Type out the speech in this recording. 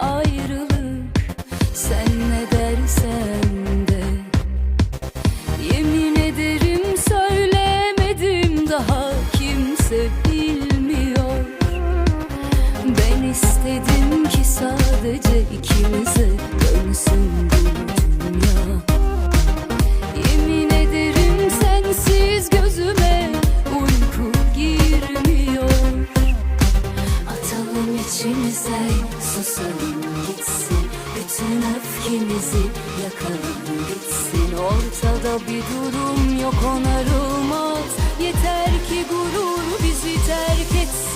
ayrılık. Sen ne dersen de. Yemin ederim söylemedim daha kimse bilmiyor. Ben istedim ki sadece ikimize susalım gitsin Bütün öfkemizi yakalım bitsin Ortada bir durum yok onarılmaz. Yeter ki gurur bizi terk etsin